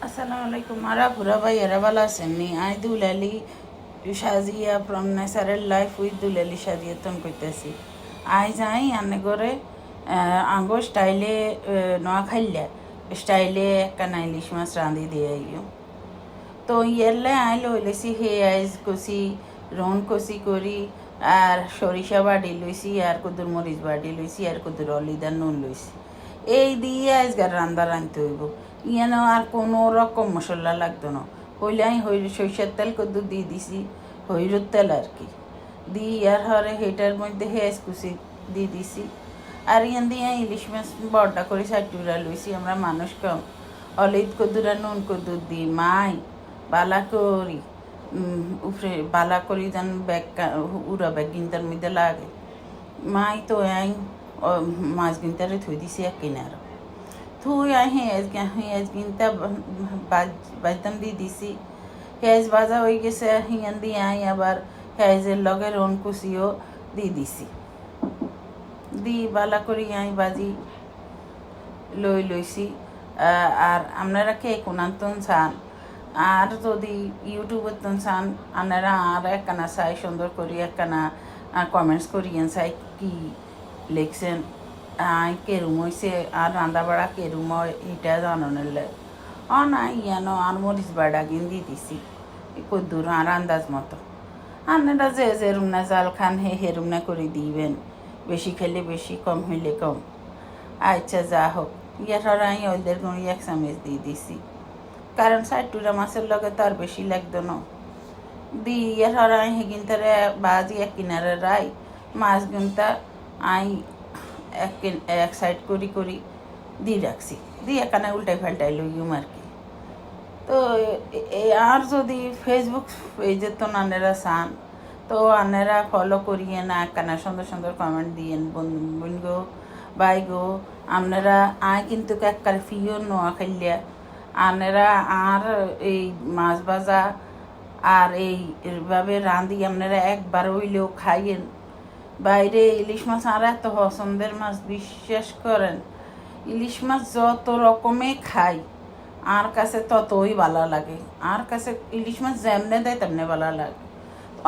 আসসালামু আলাইকুম মারা পুরা ভাই এরা ভালো আছেন নি I Dulali Sajia from natural life with Dulali Sajia তন করতেছি আই যাই আনে করে আঙ্গো স্টাইলে নোয়া খাইলে স্টাইলে একটা ইলিশ মাছ রাঁধি দিয়ে আইও তো ইয়েরলে আই লইলেছি হে আইজ কষি রন কষি করি আর সরিষা বাড়ি লইছি আর কুদুর মরিচ বাড়ি লইছি আর কুদুর অলিদার নুন লইছি এই দিয়ে আজকাল রান্না রাঁধতে হইব ইয়ানো আর কোনো রকম মশলা লাগতো না। হইলে আমি হই সরিষার তেল কদ্দু দিয়ে দিছি হইরুর তেল আর কি। দিয়ে আর হরে হেটার মধ্যে হেঁচ কুচি দিয়ে দিছি। আর ইয়ান দিয়ে ইলিশ মাছ বড়টা করে সাইটুরা লইছি। আমরা মানুষ কম। অলিদ কদ্দুরা নুন কদ্দুর দিই, মাই, বালা করি উপরে বালা করি যেন ব্যাগ উড়া ব্যাগ গিন্তার মধ্যে লাগে। মাই তো আই মাছ গিন্তারে থুই দিছি এক কিনার। থুই আই হেঁজ হেঁজ গিন্তা বাজতাম দিয়ে দিছি হেঁজ বাজা হয়ে গেছে হিয়ান দিয়ে আই আবার হেঁজের লগে রন কুচিও দিয়ে দিছি দি বালা করি আই বাজি লই লইছি আর আপনারা কে কোনান্তন চান আর যদি ইউটিউবের তন চান আপনারা আর একখানা চাই সুন্দর করি একখানা কমেন্টস করিয়েন চাই কি লিখছেন আই কেরুম হয়েছে আর রান্না বাড়া কেরুম এটা জানানোর অ না ইয়ানো আর মরিচ বাড়া গিন দিয়ে দিছি কদ্দুর আর আন্দাজ মতো আপনারা যে যেরুম না জাল খান হে হেরুম না করে দিবেন বেশি খেলে বেশি কম হইলে কম আচ্ছা যা হোক ইয়ার আমি ওদের কোনো এক চামচ দিয়ে দিছি কারণ সাইটুরা মাছের লগে তো আর বেশি লাগতো না দি ইয়ার আমি হেগিন তারে বাজি এক কিনারে রাই মাছ গুনটা আই এক এক সাইড করি করি, দিয়ে রাখছি। দিয়ে এখানে উল্টাই ফাল্টাই লইম আর কি। তো আর যদি ফেসবুক পেজে তো আনেরা চান, তো আনেরা ফলো করিয়ে না, একখানা সুন্দর সুন্দর কমেন্ট দিয়েন, বোন গো, বাই গো আপনারা আয় কিন্তু একবারে ফিও নোয়া খাইলিয়া আনেরা আর এই মাছ ভাজা আর এইভাবে রাঁধি আপনারা একবার হইলেও খাইয়েন। বাইরে ইলিশ মাছ আর এত পছন্দের মাছ, বিশ্বাস করেন। ইলিশ মাছ যত রকমে খাই, আর কাছে ততই ভালো লাগে। আর কাছে ইলিশ মাছ যেমনে দেয় তেমনে ভালো লাগে।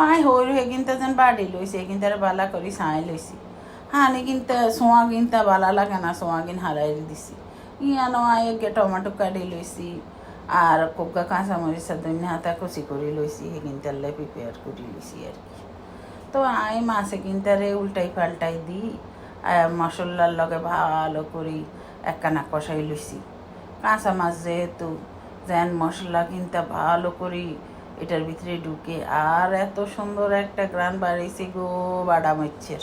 আই হই হয়ে কিনতে যেন বাড়ি লইছি কিন্তু আর বালা করি ছাই লইছি। হানি কিনতে, সোয়া কিনতে ভালো লাগে না, সোয়া কিন হারাই দিছি। ইয়ানো গে টমাটো কাটি লইছি, আর কোকা কাঁচা মরিচা দৈন্য হাতা কুচি করে লইছি সেগিন তেলে প্রিপেয়ার করে লইছি আর কি। তো আমি মাছে কিনতারে উল্টাই পাল্টাই দিই মশলার লগে ভালো করি একখানা কষাই লইছি। কাঁচা মাছ যেহেতু, যেন মশলা কিনতে ভালো করি, এটার ভিতরে ঢুকে আর এত সুন্দর একটা গ্রান বাড়িয়েছে গো বাডা মাছের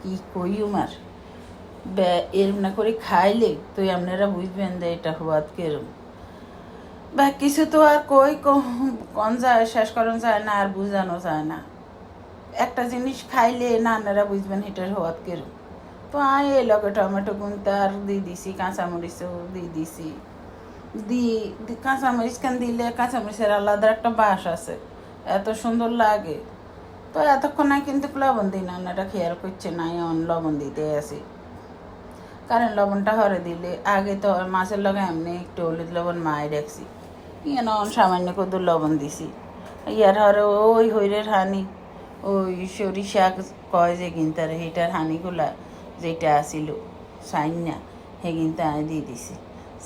কি কই উমার? এরম না করে খাইলে তুই আপনারা বুঝবেন যে এটা হওয়াত কেরম। বা কিছু তো আর কই কন যায়, শেষ করানো যায় না, আর বুঝানো যায় না। একটা জিনিস খাইলে না আপনারা বুঝবেন এটার হওয়াত কেরম। তো আয় এই লগে টমেটো গুনতে আর দিয়ে দিছি, কাঁচামরিচও দিয়ে দিছি। দি কাঁচামরিচ খান দিলে কাঁচামরিচের আলাদা একটা বাস আছে, এত সুন্দর লাগে। তো এতক্ষণ কিন্তু লবণ দিই না আপনারা খেয়াল করছে না অন লবণ দিতে আসি কারণ লবণটা হরে দিলে, আগে তো মাছের লগে এমনি একটু হলুদ লবণ মাই রাখছি। ইয়ান অন সামান্য কত লবণ দিছি। ইয়ার হরে ওই হইরের হানি। ওই সরিষা কয় যে গিনতারে হেটার হানিগুলা যেটা আসিল সাইনা হে গিনতে আমি দিয়ে দিছি।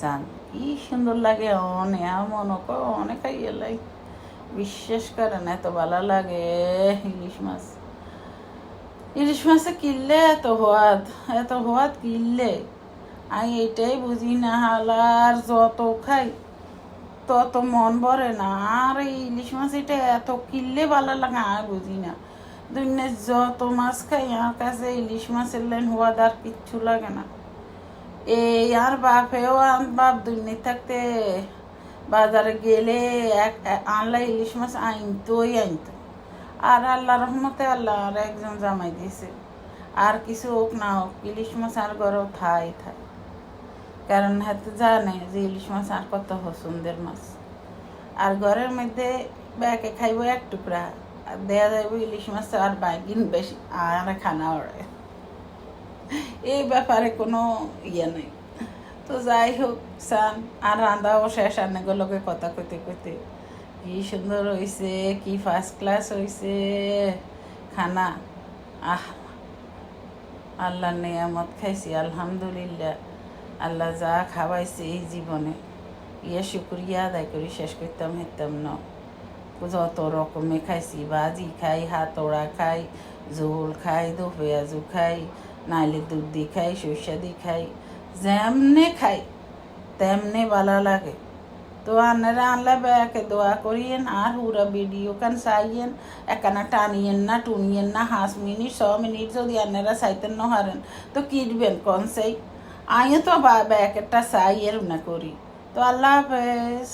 সান কি সুন্দর লাগে, অনেক, এমন অনেক লাই। বিশ্বাস করেন, এত ভালো লাগে ইলিশ মাছ। ইলিশ মাছে কিনলে এত হওয়াদ এত হওয়াদ কিনলে। আমি এটাই বুঝি না, হালার যত খাই। তত মন ভরে না। আর এই ইলিশ মাছ এটা এত কিনলে ভালো লাগে, আর বুঝি না। দুনিয়ার যত মাছ খাই, আমার কাছে ইলিশ মাছের লাইন হওয়াদ আর কিচ্ছু লাগে না। এই আর বাপেও আর বাপ দুনিয়া থাকতে বাজারে গেলে এক আনলা ইলিশ মাছ আনতোই আনতো। আর আল্লাহ রহমতে আল্লাহ আর একজন জামাই দিয়েছে। আর কিছু হোক না হোক, ইলিশ মাছ আর গরও থাই থাই। কারণ হাতে জানে যে ইলিশ মাছ আর কত পছন্দের মাছ। আর ঘরের মধ্যে ব্যাকে খাইব এক টুকরা, আর দেয়া যাইব ইলিশ মাছ আর বাইকিন বেশি, আর খানা ওড়ে এই ব্যাপারে কোনো ইয়ে নেই। তো যাই হোক, সান, আর রান্দাও শেষ আনেগুলোকে কথা কইতে কইতে, কি সুন্দর হয়েছে কি ফার্স্ট ক্লাস হয়েছে খানা। আহ আল্লাহ নিয়ামত খাইছি, আলহামদুলিল্লাহ। আল্লাহ যা খাওয়াইছে এই জীবনে। ইয়ে শুক্রিয়া আদায় করি, শেষ করতাম হেতাম না। যত রকমে খাইছি, ভাজি খাই, হাতড়া খাই, ঝোল খাই দো পেঁয়াজু খাই, নাইলে দুধ দি খাই, সরষা দি খাই, যেমনে খাই, তেমনে ভালো লাগে। তো আনারা আনলা ব্যাকে দোয়া করিয়েন, আর পুরা ভিডিও কান চাইয়েন একানা টানিয়েন না, টুনিয়েন না, হাঁস মিনিট, ছ মিনিট যদি আনারা চাইতেন ন হারেন, তো কিনবেন কোন সেই আমিও তো একটা সাইয়ের না করি। তো আল্লাহ হাফেজ।